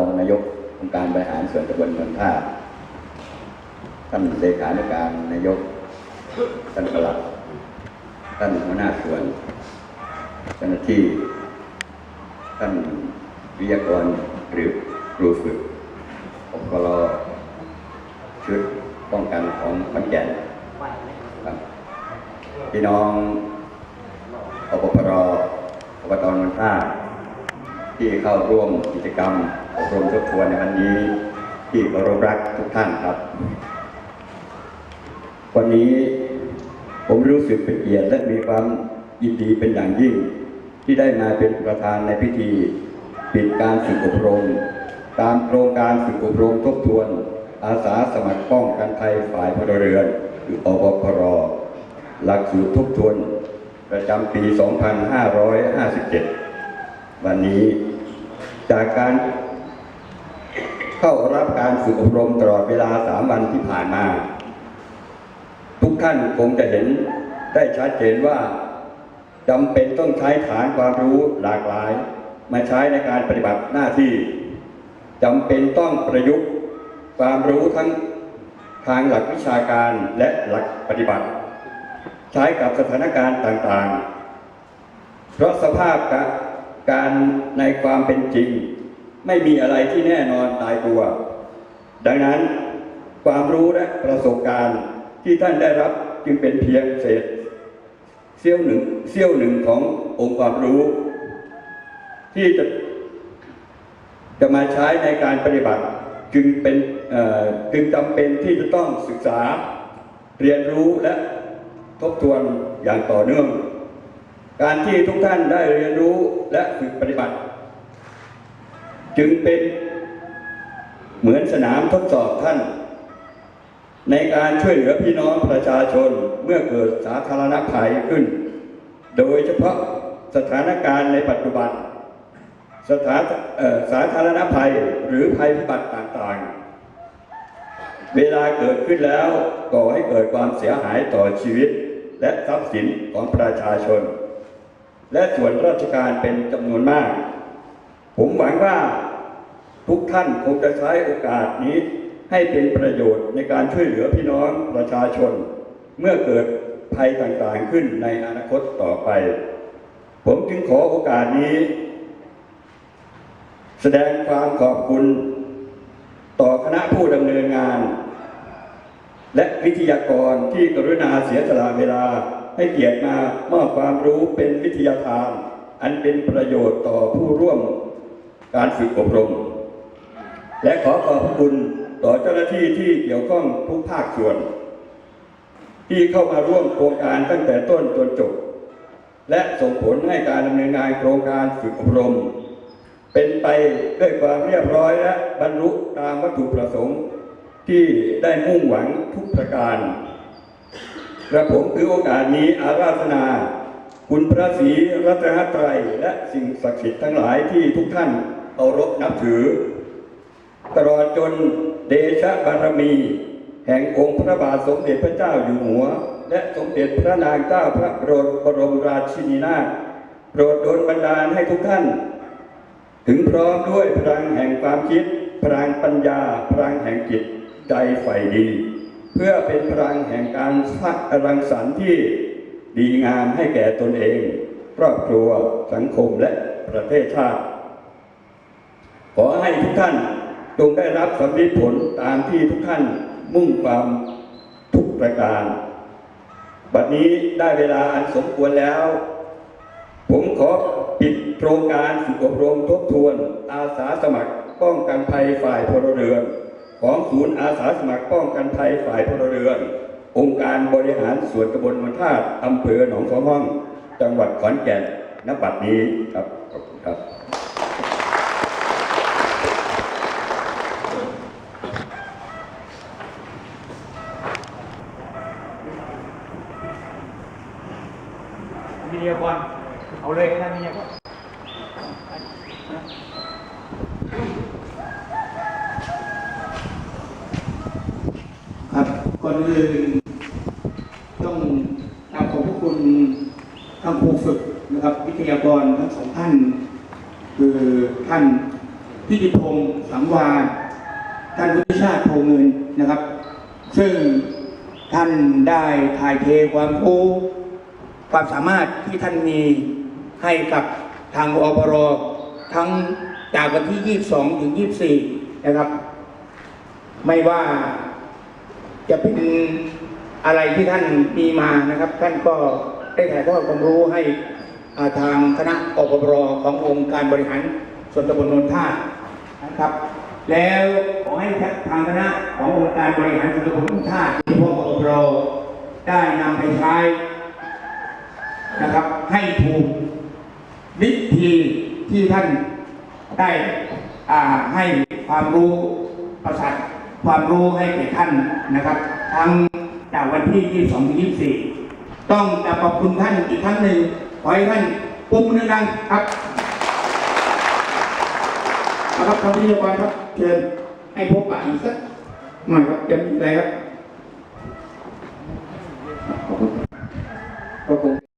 องนายกองค์การบริหารส่วนตำบลเมืองท่าท่านเลขานุการนายก ท่านปลัดท่านหัวหน้าส่วนเจ้าหน้าที่ ท่านวิทยากรหรือครูฝึกองกรชุดป้องกันของขอนแก่นพี่น้องอปพรอบตนนท่าที่เข้าร่วมกิจกรรม อบรมทบทวนในวันนี้ที่เคารพรักทุกท่านครับ วันนี้ผมรู้สึกเป็นเกียรติและมีความยินดีเป็นอย่างยิ่ง ที่ได้มาเป็นประธานในพิธี ปิดการฝึกอบรม ตามโครงการฝึกอบรมทบทวน อาสาสมัครป้องกันภัยฝ่ายพลเรือนหรืออปพรหลักสูตรทบทวนประจำปี 2557 วันนี้จากการ เข้ารับการฝึกอบรมตลอดเวลา3วันที่ผ่านมา ทุกท่านคงจะเห็นได้ชัดเจนว่าจำเป็นต้องใช้ฐานความรู้หลากหลาย มาใช้ในการปฏิบัติหน้าที่จำเป็นต้องประยุกต์ความรู้ทั้งทางหลักวิชาการและหลักปฏิบัติ ใช้กับสถานการณ์ต่างๆ เพราะสภาพการในความเป็นจริง ไม่มีอะไรที่แน่นอนตายตัว ดังนั้นความรู้และประสบการณ์ที่ท่านได้รับจึงเป็นเพียงเศษเสี้ยวหนึ่งเสี้ยวหนึ่งขององค์ความรู้ ที่จะจะมาใช้ในการปฏิบัติจึงเป็นจึงจำเป็นที่จะต้องศึกษาเรียนรู้และทบทวนอย่างต่อเนื่อง การที่ทุกท่านได้เรียนรู้และฝึกปฏิบัติ จึงเป็นเหมือนสนามทดสอบท่าน ในการช่วยเหลือพี่น้องประชาชนเมื่อเกิดสาธารณภัยขึ้น โดยเฉพาะสถานการณ์ในปัจจุบัน สถานสาธารณภัยหรือภัยพิบัติต่างๆ เวลาเกิดขึ้นแล้วก่อให้เกิดความเสียหายต่อชีวิต และทรัพย์สินของประชาชน และส่วนราชการเป็นจำนวนมาก ผมหวังว่าทุกท่านคงจะใช้โอกาสนี้ให้เป็นประโยชน์ในการช่วยเหลือพี่น้องประชาชน เมื่อเกิดภัยต่างๆขึ้นในอนาคตต่อไป ผมจึงขอโอกาสนี้ แสดงความขอบคุณ ต่อคณะผู้ดำเนินงาน และวิทยากรที่กรุณาเสียสละเวลาให้เกียรติมามอบความรู้เป็นวิทยาทาน อันเป็นประโยชน์ต่อผู้ร่วม การฝึกอบรม และขอขอบคุณต่อเจ้าหน้าที่ที่เกี่ยวข้องทุกภาคส่วน ที่เข้ามาร่วมโครงการตั้งแต่ต้นจนจบ และส่งผลให้การดำเนินงานโครงการฝึกอบรม เป็นไปด้วยความเรียบร้อยและบรรลุตามวัตถุประสงค์ ที่ได้มุ่งหวังทุกประการกระผมถือโอกาสนี้อาราธนา คุณพระศรีรัตนตรัยและสิ่งศักดิ์สิทธิ์ทั้งหลายที่ทุกท่าน เคารพนับถือ ตลอดจนเดชะบารมี แห่งองค์พระบาทสมเด็จพระเจ้าอยู่หัว และสมเด็จพระนางเจ้าพระบรมราชินีนาถโปรดดนบันดาลให้ทุกท่าน ถึงพร้อมด้วยพลังแห่งความคิดพลังปัญญาพลังแห่งจิตใจใฝ่ดี เพื่อเป็นพลังแห่งการสร้างรังสรรค์ที่ดีงามให้แก่ตนเอง ครอบครัวสังคมและประเทศชาติ ขอให้ทุกท่านจงได้รับสำลิดผลตามที่ทุกท่านมุ่งความทุกประการ บัดนี้ได้เวลาอันสมควรแล้ว ผมขอปิดโครงการฝึกอบรมทบทวน อาสาสมัครป้องกันภัยฝ่ายพลเรือน ของศูนย์อาสาสมัครป้องกันภัยฝ่ายพลเรือน องค์การบริหารส่วนตำบลมันธาตุอำเภอหนองสองห้อง จังหวัดขอนแก่นณบัดนี้ครับขอบคุณครับ วิทยากรเอาเลยท่านวิทยากรครับก่อนอื่นต้องกราบขอบพระคุณทางครูฝึกนะครับ วิทยากรทั้งสองท่าน คือท่านพิธิพงศ์สังวาท่านวุฒิชาติโพเงินนะครับ ซึ่งท่านได้ถ่ายเทความรู้ ความสามารถที่ท่านมีให้กับทางอปรทั้งจากวันที่ 22 ถึง 24 นะครับ ไม่ว่าจะเป็นอะไรที่ท่านมีมานะครับ ท่านก็ได้ถ่ายทอดความรู้ให้ทางคณะอปรขององค์การบริหารส่วนตำบลนนท่านะครับ แล้วขอให้ทางคณะขององค์การบริหารส่วนตำบลนนท่าที่พวกอปรได้นำไปใช้ นะครับ ให้ถูกวิธีที่ท่านได้อ่าให้ความรู้ประสาทความรู้ให้แก่ท่านนะครับ ทั้งจากวันที่ 22ถึง24 ต้องจะขอบคุณท่านอีกครั้งหนึ่งขอให้ท่านปรบมือดังๆครับครับท่านพิธีกรครับเชิญให้พบปะอีกสักหน่อยครับจะมีอะไรครับ